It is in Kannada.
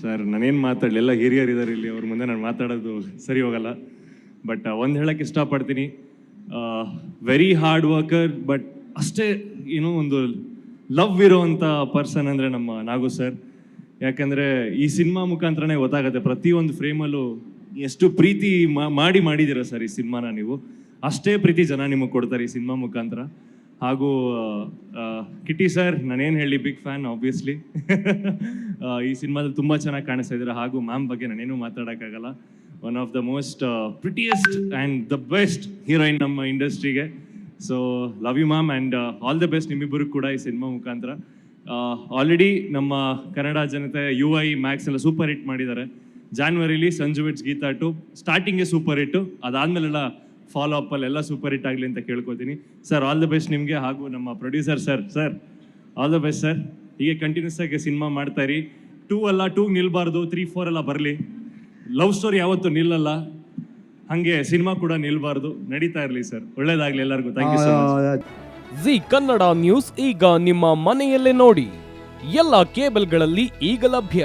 ಸರ್, ನಾನೇನು ಮಾತಾಡಲಿ? ಎಲ್ಲ ಹಿರಿಯರಿದ್ದಾರೆ ಇಲ್ಲಿ. ಅವ್ರ ಮುಂದೆ ನಾನು ಮಾತಾಡೋದು ಸರಿ ಹೋಗಲ್ಲ. ಬಟ್ ಒಂದು ಹೇಳಕ್ಕೆ ಇಷ್ಟಪಡ್ತೀನಿ. ವೆರಿ ಹಾರ್ಡ್ ವರ್ಕರ್ ಬಟ್ ಅಷ್ಟೇ, ಏನೋ ಒಂದು ಲವ್ ಇರೋವಂಥ ಪರ್ಸನ್ ಅಂದರೆ ನಮ್ಮ ನಾಗು ಸರ್. ಯಾಕಂದರೆ ಈ ಸಿನಿಮಾ ಮುಖಾಂತರನೇ ಗೊತ್ತಾಗುತ್ತೆ, ಪ್ರತಿಯೊಂದು ಫ್ರೇಮಲ್ಲೂ ಎಷ್ಟು ಪ್ರೀತಿ ಮಾಡಿ ಮಾಡಿದ್ದೀರ ಸರ್ ಈ ಸಿನಿಮಾನ ನೀವು. ಅಷ್ಟೇ ಪ್ರೀತಿ ಜನ ನಿಮಗೆ ಕೊಡ್ತಾರೆ ಈ ಸಿನಿಮಾ ಮುಖಾಂತರ. ಹಾಗೂ ಕಿಟಿ ಸರ್, ನಾನೇನು ಹೇಳಿ ಬಿಗ್ ಫ್ಯಾನ್ ಆಬ್ವಿಯಸ್ಲಿ ಈ ಸಿನಿಮಾದಲ್ಲಿ ತುಂಬ ಚೆನ್ನಾಗಿ ಕಾಣಿಸ್ತಾ ಇದ್ದಾರೆ. ಹಾಗೂ ಮ್ಯಾಮ್ ಬಗ್ಗೆ ನಾನೇನು ಮಾತಾಡೋಕ್ಕಾಗಲ್ಲ. One of the most prettiest and the best heroine ನಮ್ಮ ಇಂಡಸ್ಟ್ರಿಗೆ so love you ma'am and all the best ನಿಮ್ಮಿಬ್ಬರು ಕೂಡ ಈ ಸಿನಿಮಾ ಮುಖಾಂತರ. ಆಲ್ರೆಡಿ ನಮ್ಮ ಕನ್ನಡ ಜನತೆ ಯು ಐ ಮ್ಯಾಕ್ಸ್ ಎಲ್ಲ ಸೂಪರ್ ಹಿಟ್ ಮಾಡಿದ್ದಾರೆ. ಜಾನ್ವರಿಲಿ ಸಂಜು ವಿಟ್ಸ್ ಗೀತಾ ಟು ಸ್ಟಾರ್ಟಿಂಗೇ ಸೂಪರ್ ಹಿಟ್ಟು ಅದಾದ್ಮೇಲೆಲ್ಲ ಫಾಲೋ ಅಪ್ ಅಲ್ಲಿ ಎಲ್ಲ ಸೂಪರ್ ಹಿಟ್ ಆಗಲಿ ಅಂತ ಕೇಳ್ಕೊತೀನಿ ಸರ್ ಆಲ್ ದ ಬೆಸ್ಟ್ ನಿಮಗೆ ಹಾಗೂ ನಮ್ಮ producer sir sir all the best sir ಹೀಗೆ ಕಂಟಿನ್ಯೂಸ್ ಆಗಿ ಸಿನಿಮಾ ಮಾಡ್ತಾ ಇರಿ. ಟೂ ಅಲ್ಲ ಟೂ ನಿಲ್ಬಾರ್ದು ತ್ರೀ ಫೋರ್ ಎಲ್ಲ ಬರಲಿ. ಲವ್ ಸ್ಟೋರಿ ಯಾವತ್ತೂ ನಿಲ್ಲಲ್ಲ. ಹಾಗೆ ಸಿನಿಮಾ ಕೂಡ ನಿಲ್ಬಾರ್ದು. ನಡೀತಾ ಇರಲಿ ಸರ್ ಒಳ್ಳೇದಾಗಲಿ ಎಲ್ಲರಿಗೂ. Thank you so much Zee Kannada news ಈಗ ನಿಮ್ಮ ಮನೆಯಲ್ಲೇ ನೋಡಿ. ಎಲ್ಲ ಕೇಬಲ್ಗಳಲ್ಲಿ ಈಗ ಲಭ್ಯ.